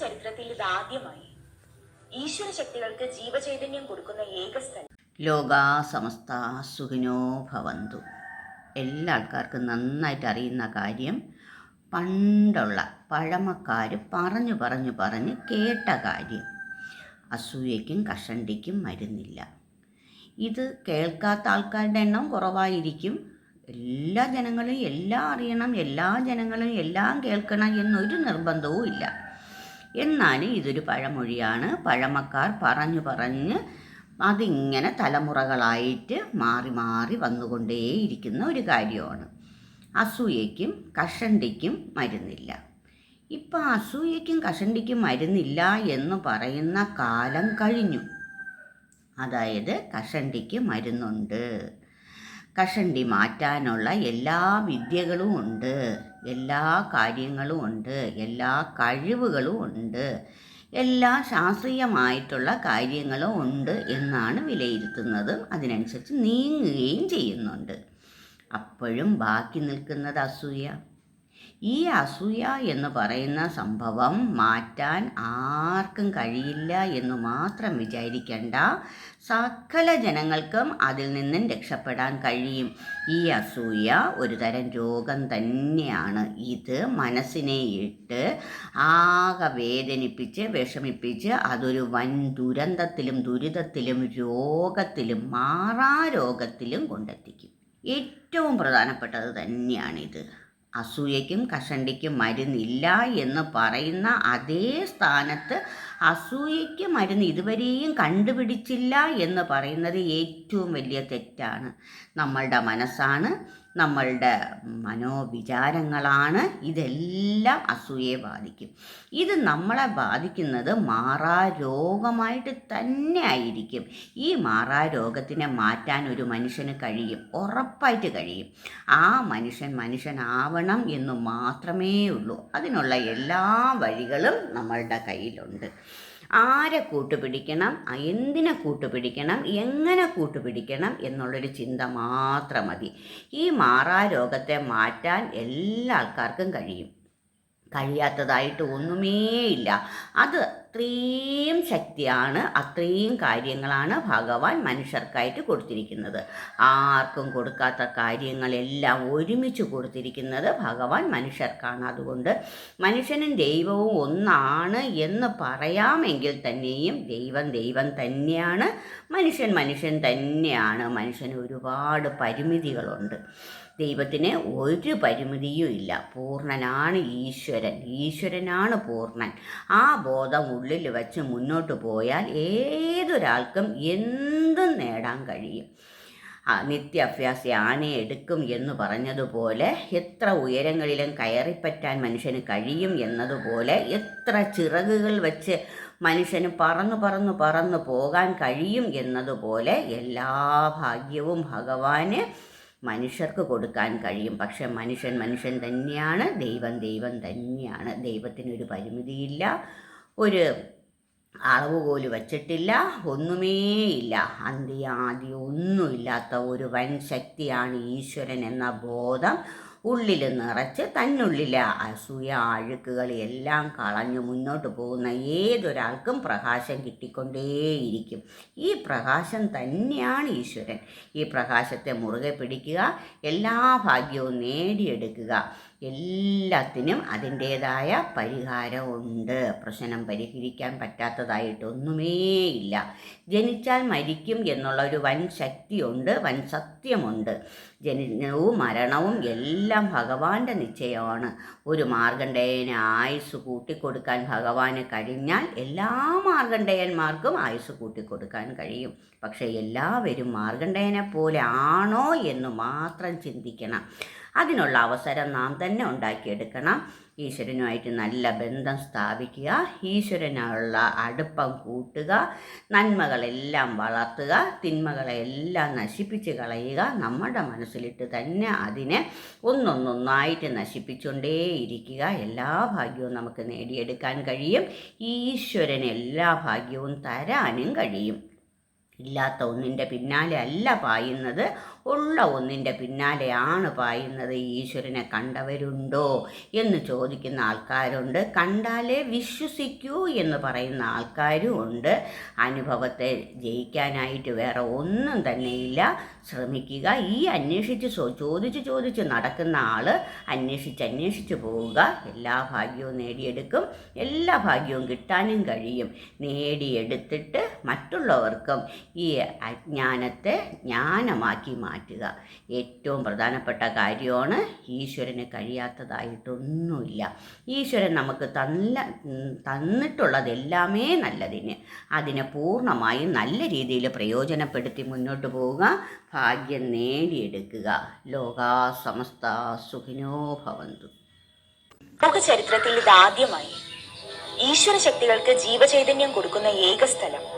ചരിത്രത്തിൽ ഇതാദ്യമായി ഈശ്വര ശക്തികൾക്ക് ജീവചൈതന്യം കൊടുക്കുന്ന ഏക സ്ഥലം. ലോകാ സമസ്ത സുഖിനോ ഭവന്തു. എല്ലാ ആൾക്കാർക്കും നന്നായിട്ട് അറിയുന്ന കാര്യം പണ്ടുള്ള പഴമക്കാർ പറഞ്ഞു പറഞ്ഞു പറഞ്ഞ് കേട്ട കാര്യം. അസൂയയ്ക്കും കഷണ്ടിക്കും മരുന്നില്ല. ഇത് കേൾക്കാത്ത ആൾക്കാരുടെ എണ്ണം കുറവായിരിക്കും. എല്ലാ ജനങ്ങളും എല്ലാം അറിയണം എല്ലാ ജനങ്ങളും എല്ലാം കേൾക്കണം എന്നൊരു നിർബന്ധവും ഇല്ല എന്നാലും ഇതൊരു പഴമൊഴിയാണ്. പഴമക്കാർ പറഞ്ഞു പറഞ്ഞ് അതിങ്ങനെ തലമുറകളായിട്ട് മാറി മാറി വന്നുകൊണ്ടേയിരിക്കുന്ന ഒരു കാര്യമാണ്. അസൂയയ്ക്കും കഷണ്ടിക്കും മരുന്നില്ല. ഇപ്പം അസൂയയ്ക്കും കഷണ്ടിക്കും മരുന്നില്ല എന്ന് പറയുന്ന കാലം കഴിഞ്ഞു. അതായത് കഷണ്ടിക്ക് മരുന്നുണ്ട്. കഷണ്ടി മാറ്റാനുള്ള എല്ലാ വിദ്യകളും ഉണ്ട്. എല്ലാ കാര്യങ്ങളും ഉണ്ട് എല്ലാ കഴിവുകളും ഉണ്ട് എല്ലാ ശാസ്ത്രീയമായിട്ടുള്ള കാര്യങ്ങളും ഉണ്ട് എന്നാണ് വിലയിരുത്തുന്നതും അതിനനുസരിച്ച് നീങ്ങുകയും ചെയ്യുന്നുണ്ട്. അപ്പോഴും ബാക്കി നിൽക്കുന്നത് അസൂയ. ഈ അസൂയ എന്ന് പറയുന്ന സംഭവം മാറ്റാൻ ആർക്കും കഴിയില്ല എന്ന് മാത്രം വിചാരിക്കേണ്ട. സകല ജനങ്ങൾക്കും അതിൽ നിന്നും രക്ഷപ്പെടാൻ കഴിയും. ഈ അസൂയ ഒരു തരം രോഗം തന്നെയാണ്. ഇത് മനസ്സിനെ ഇട്ട് ആകെ വേദനിപ്പിച്ച് വിഷമിപ്പിച്ച് അതൊരു വൻ ദുരന്തത്തിലും ദുരിതത്തിലും രോഗത്തിലും മാറാ രോഗത്തിലും കൊണ്ടെത്തിക്കും. ഏറ്റവും പ്രധാനപ്പെട്ടത് തന്നെയാണിത്. അസൂയയ്ക്കും കഷണ്ടിക്കും മരുന്നില്ല എന്ന് പറയുന്ന അതേ സ്ഥാനത്ത് അസൂയയ്ക്ക് മരുന്ന് ഇതുവരെയും കണ്ടുപിടിച്ചില്ല എന്ന് പറയുന്നത് ഏറ്റവും വലിയ തെറ്റാണ്. നമ്മളുടെ മനസ്സാണ് നമ്മളുടെ മനോവിചാരങ്ങളാണ് ഇതെല്ലാം അസൂയയെ ബാധിക്കും. ഇത് നമ്മളെ ബാധിക്കുന്നത് മാറാ രോഗമായിട്ട് തന്നെ ആയിരിക്കും. ഈ മാറാ രോഗത്തിനെ മാറ്റാൻ ഒരു മനുഷ്യന് കഴിയും ഉറപ്പായിട്ട് കഴിയും. ആ മനുഷ്യൻ മനുഷ്യനാവണം എന്ന് മാത്രമേ ഉള്ളൂ അതിനുള്ള എല്ലാ വഴികളും നമ്മളുടെ കയ്യിലുണ്ട്. ആരെ കൂട്ടുപിടിക്കണം? എന്തിനെ കൂട്ടുപിടിക്കണം? എങ്ങനെ കൂട്ടുപിടിക്കണം? എന്നുള്ളൊരു ചിന്ത മാത്രം മതി. ഈ മാറാ രോഗത്തെ മാറ്റാൻ എല്ലാ ആൾക്കാർക്കും കഴിയും. കഴിയാത്തതായിട്ട് ഒന്നുമേ ഇല്ല അത് അത്രയും ശക്തിയാണ് അത്രയും കാര്യങ്ങളാണ് ഭഗവാൻ മനുഷ്യർക്കായിട്ട് കൊടുത്തിരിക്കുന്നത്. ആർക്കും കൊടുക്കാത്ത കാര്യങ്ങളെല്ലാം ഒരുമിച്ച് കൊടുത്തിരിക്കുന്നത് ഭഗവാൻ മനുഷ്യർക്കാണ്. അതുകൊണ്ട് മനുഷ്യനും ദൈവവും ഒന്നാണ് എന്ന് പറയാമെങ്കിൽ തന്നെയും ദൈവം ദൈവം തന്നെയാണ് മനുഷ്യൻ മനുഷ്യൻ തന്നെയാണ്. മനുഷ്യന് ഒരുപാട് പരിമിതികളുണ്ട്. ദൈവത്തിന് ഒരു പരിമിതിയും ഇല്ല. പൂർണനാണ് ഈശ്വരൻ. ഈശ്വരനാണ് പൂർണൻ. ആ ബോധം ഉള്ളിൽ വച്ച് മുന്നോട്ട് പോയാൽ ഏതൊരാൾക്കും എന്തും നേടാൻ കഴിയും. നിത്യാഭ്യാസി ആനയെ എടുക്കും എന്ന് പറഞ്ഞതുപോലെ എത്ര ഉയരങ്ങളിലും കയറിപ്പറ്റാൻ മനുഷ്യന് കഴിയും എന്നതുപോലെ എത്ര ചിറകുകൾ വച്ച് മനുഷ്യന് പറന്നു പറന്നു പറന്നു പോകാൻ കഴിയും എന്നതുപോലെ എല്ലാ ഭാഗ്യവും ഭഗവാന് മനുഷ്യർക്ക് കൊടുക്കാൻ കഴിയും. പക്ഷെ മനുഷ്യൻ മനുഷ്യൻ തന്നെയാണ് ദൈവം ദൈവം തന്നെയാണ്. ദൈവത്തിനൊരു പരിമിതിയില്ല. ഒരു അളവ് പോലും വച്ചിട്ടില്ല ഒന്നുമേയില്ല. അന്ത്യാദി ഒന്നുമില്ലാത്ത ഒരു വൻ ശക്തിയാണ് ഈശ്വരൻ എന്ന ബോധം ഉള്ളിൽ നിറച്ച് തന്നുള്ളിലെ അസൂയ അഴുക്കുകൾ എല്ലാം കളഞ്ഞു മുന്നോട്ട് പോകുന്ന ഏതൊരാൾക്കും പ്രകാശം കിട്ടിക്കൊണ്ടേയിരിക്കും. ഈ പ്രകാശം തന്നെയാണ് ഈശ്വരൻ. ഈ പ്രകാശത്തെ മുറുകെ പിടിക്കുക എല്ലാ ഭാഗ്യവും നേടിയെടുക്കുക. എല്ലാത്തിനും അതിന്റേതായ പരിഹാരമുണ്ട്. പ്രശ്നം പരിഹരിക്കാൻ പറ്റാത്തതായിട്ടൊന്നുമേ ഇല്ല. ജനിച്ചാൽ മരിക്കും എന്നുള്ള ഒരു വൻ ശക്തിയുണ്ട് വൻ സത്യമുണ്ട്. ജനനവും മരണവും എല്ലാം ഭഗവാന്റെ നിശ്ചയമാണ്. ഒരു മാർഗണ്ഡേയന് ആയുസ് കൂട്ടിക്കൊടുക്കാൻ ഭഗവാന് കഴിഞ്ഞാൽ എല്ലാ മാർഗണ്ഡേയന്മാർക്കും ആയുസ് കൂട്ടിക്കൊടുക്കാൻ കഴിയും. പക്ഷേ എല്ലാവരും മാർഗണ്ഡേയനെ പോലെ ആണോ എന്ന് മാത്രം ചിന്തിക്കണം. അതിനുള്ള അവസരം നാം തന്നെ ഉണ്ടാക്കിയെടുക്കണം. ഈശ്വരനുമായിട്ട് നല്ല ബന്ധം സ്ഥാപിക്കുക. ഈശ്വരനുള്ള അടുപ്പം കൂട്ടുക. നന്മകളെല്ലാം വളർത്തുക. തിന്മകളെല്ലാം നശിപ്പിച്ച് കളയുക. നമ്മുടെ മനസ്സിലിട്ട് തന്നെ അതിനെ ഒന്നൊന്നൊന്നായിട്ട് നശിപ്പിച്ചുകൊണ്ടേയിരിക്കുക. എല്ലാ ഭാഗ്യവും നമുക്ക് നേടിയെടുക്കാൻ കഴിയും. ഈശ്വരൻ എല്ലാ ഭാഗ്യവും തരാനും കഴിയും. ഇല്ലാത്ത ഒന്നിന്റെ പിന്നാലെ അല്ല പായുന്നത്. ഉള്ള ഒന്നിന്റെ പിന്നാലെയാണ് പായുന്നത്. ഈശ്വരനെ കണ്ടവരുണ്ടോ എന്ന് ചോദിക്കുന്ന ആൾക്കാരുണ്ട്. കണ്ടാലേ വിശ്വസിക്കൂ എന്ന് പറയുന്ന ആൾക്കാരും ഉണ്ട്. അനുഭവത്തെ ജയിക്കാനായിട്ട് വേറെ ഒന്നും തന്നെയില്ല. ശ്രമിക്കുക. ഈ അന്വേഷിച്ച് ചോദിച്ച് ചോദിച്ച് നടക്കുന്ന ആൾ അന്വേഷിച്ച് അന്വേഷിച്ച് പോവുക. എല്ലാ ഭാഗ്യവും നേടിയെടുക്കും. എല്ലാ ഭാഗ്യവും കിട്ടാനും കഴിയും. നേടിയെടുത്തിട്ട് മറ്റുള്ളവർക്കും ഈ അജ്ഞാനത്തെ ജ്ഞാനമാക്കി മാറ്റുക. ഏറ്റവും പ്രധാനപ്പെട്ട കാര്യമാണ് ഈശ്വരന് കഴിയാത്തതായിട്ടൊന്നുമില്ല. ഈശ്വരൻ നമുക്ക് തന്ന തന്നിട്ടുള്ളതെല്ലാമേ നല്ലതിന്. അതിനെ പൂർണമായും നല്ല രീതിയിൽ പ്രയോജനപ്പെടുത്തി മുന്നോട്ട് പോവുക ഭാഗ്യം നേടിയെടുക്കുക. ലോകാ സമസ്ത സുഖിനോ ഭവന്തു. ലോക ചരിത്രത്തിൽ ഇതാദ്യമായി ഈശ്വര ശക്തികൾക്ക് ജീവചൈതന്യം കൊടുക്കുന്ന ഏക സ്ഥലം